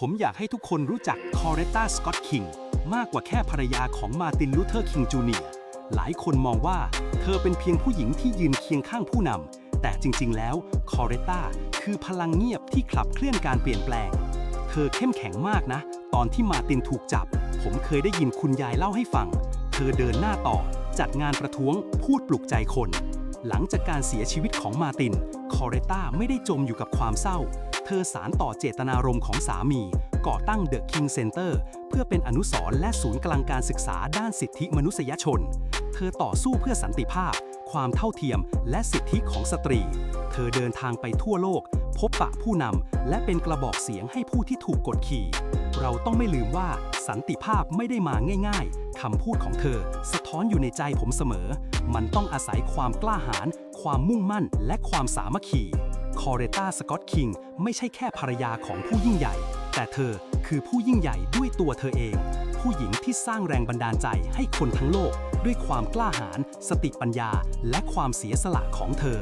ผมอยากให้ทุกคนรู้จักคอเรตตาสกอตคิงมากกว่าแค่ภรรยาของมาตินลูเทอร์คิงจูเนียร์หลายคนมองว่าเธอเป็นเพียงผู้หญิงที่ยืนเคียงข้างผู้นำแต่จริงๆ แล้วคอเรตตาคือพลังเงียบที่ขับเคลื่อนการเปลี่ยนแปลง เธอเข้มแข็งมากนะ ตอนที่มาตินถูกจับ ผมเคยได้ยินคุณยายเล่าให้ฟัง เธอเดินหน้าต่อ จัดงานประท้วง พูดปลุกใจคน หลังจากการเสียชีวิตของมาติน คอเรตตาไม่ได้จมอยู่กับความเศร้า เธอสารต่อเจตนารมณ์ของสามี ก่อตั้ง The King Center เพื่อเป็นอนุสรณ์และศูนย์กลางการศึกษาด้านสิทธิมนุษยชน เธอต่อสู้เพื่อสันติภาพ ความเท่าเทียม และสิทธิของสตรี เธอเดินทางไปทั่วโลก พบปะผู้นำและเป็นกระบอกเสียงให้ผู้ที่ถูกกดขี่ เราต้องไม่ลืมว่าสันติภาพไม่ได้มาง่ายๆคำพูดของเธอ สะท้อนอยู่ในใจผมเสมอ มันต้องอาศัยความกล้าหาญความมุ่งมั่น และความสามัคคี คอเรตาสกอตคิงไม่ใช่แค่ภรรยาของผู้ยิ่งใหญ่ แต่เธอคือผู้ยิ่งใหญ่ด้วยตัวเธอเอง ผู้หญิงที่สร้างแรงบันดาลใจให้คนทั้งโลก ด้วยความกล้าหาญสติปัญญา และความเสียสละของเธอ